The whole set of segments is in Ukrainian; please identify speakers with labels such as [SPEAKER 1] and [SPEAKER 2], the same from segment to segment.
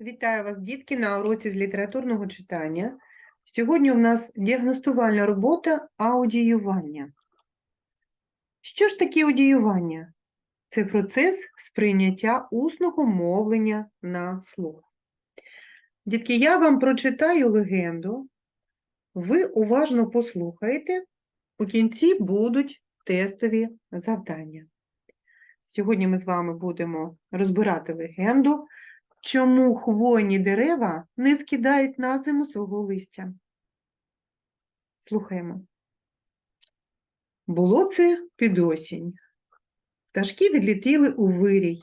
[SPEAKER 1] Вітаю вас, дітки, на уроці з літературного читання. Сьогодні у нас діагностувальна робота аудіювання. Що ж таке аудіювання? Це процес сприйняття усного мовлення на слух. Дітки, я вам прочитаю легенду, ви уважно послухаєте, у кінці будуть тестові завдання. Сьогодні ми з вами будемо розбирати легенду, чому хвойні дерева не скидають на зиму свого листя. Слухаємо. Було це під осінь. Пташки відлетіли у вирій.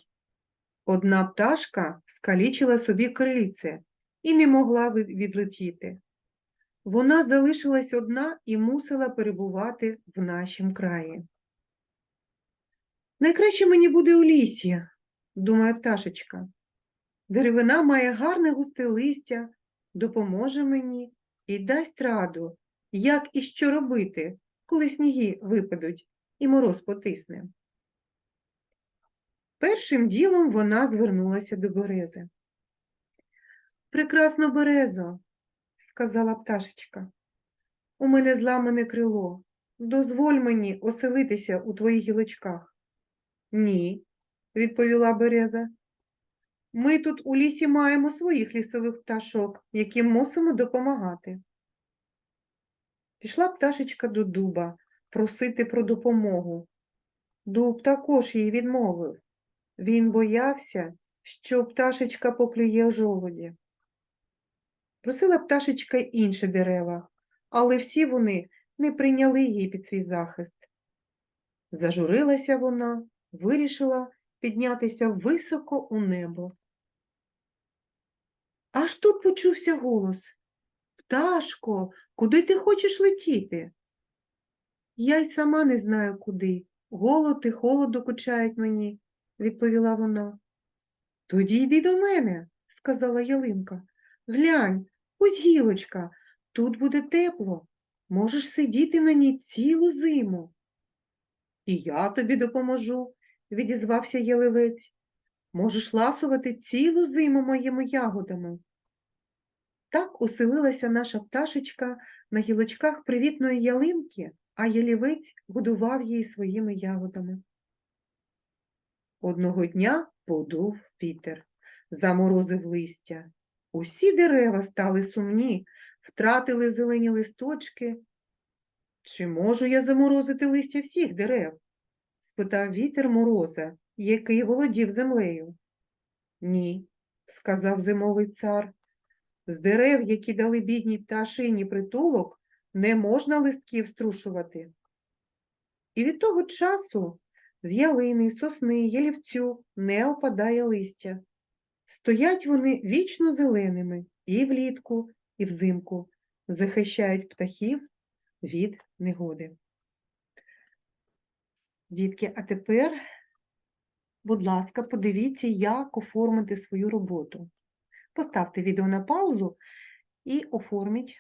[SPEAKER 1] Одна пташка скалічила собі крильце і не могла відлетіти. Вона залишилась одна і мусила перебувати в нашім краї. Найкраще мені буде у лісі, думає пташечка. Деревина має гарне густе листя, допоможе мені і дасть раду, як і що робити, коли сніги випадуть і мороз потисне. Першим ділом вона звернулася до берези. Прекрасно, березо, сказала пташечка. У мене зламане крило. Дозволь мені оселитися у твоїх гілочках. Ні, відповіла береза. Ми тут у лісі маємо своїх лісових пташок, яким мусимо допомагати. Пішла пташечка до дуба просити про допомогу. Дуб також їй відмовив. Він боявся, що пташечка поклює в жолуді. Просила пташечка інші дерева, але всі вони не прийняли її під свій захист. Зажурилася вона, вирішила піднятися високо у небо. Аж тут почувся голос. Пташко, куди ти хочеш летіти? Я й сама не знаю куди. Голод і холод докучають мені, відповіла вона. Тоді йди до мене, сказала ялинка. Глянь, ось гілочка, тут буде тепло. Можеш сидіти на ній цілу зиму. І я тобі допоможу, відізвався ялевець. Можеш ласувати цілу зиму моїми ягодами. Так оселилася наша пташечка на гілочках привітної ялинки, а ялівець годував її своїми ягодами. Одного дня подув вітер, заморозив листя. Усі дерева стали сумні, втратили зелені листочки. Чи можу я заморозити листя всіх дерев? спитав вітер мороза, який володів землею. Ні, сказав зимовий цар. З дерев, які дали бідній пташині притулок, не можна листків струшувати. І від того часу з ялини, сосни, ялівцю не опадає листя. Стоять вони вічно зеленими і влітку, і взимку, захищають птахів від негоди. Дітки, а тепер, будь ласка, подивіться, як оформити свою роботу. Поставте відео на паузу і оформіть.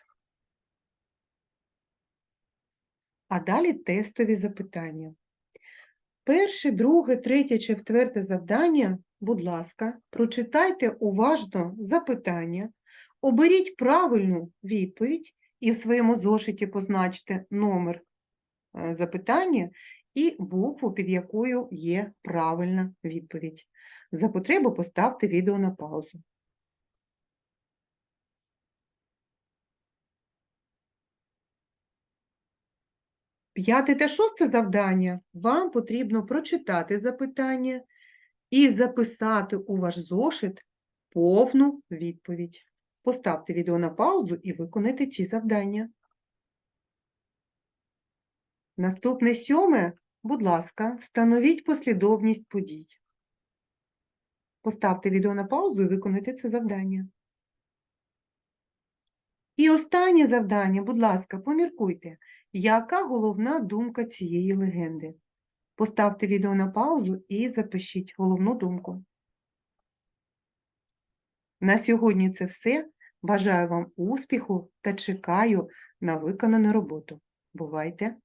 [SPEAKER 1] А далі тестові запитання. Перше, друге, третє, четверте завдання, будь ласка, прочитайте уважно запитання, оберіть правильну відповідь і в своєму зошиті позначте номер е, запитання і букву, під якою є правильна відповідь. За потребу поставте відео на паузу. П'яте та шосте завдання вам потрібно прочитати запитання і записати у ваш зошит повну відповідь. Поставте відео на паузу і виконайте ці завдання. Наступне сьоме, будь ласка, встановіть послідовність подій. Поставте відео на паузу і виконайте це завдання. І останнє завдання, будь ласка, поміркуйте, яка головна думка цієї легенди. Поставте відео на паузу і запишіть головну думку. На сьогодні це все. Бажаю вам успіху та чекаю на виконану роботу. Бувайте!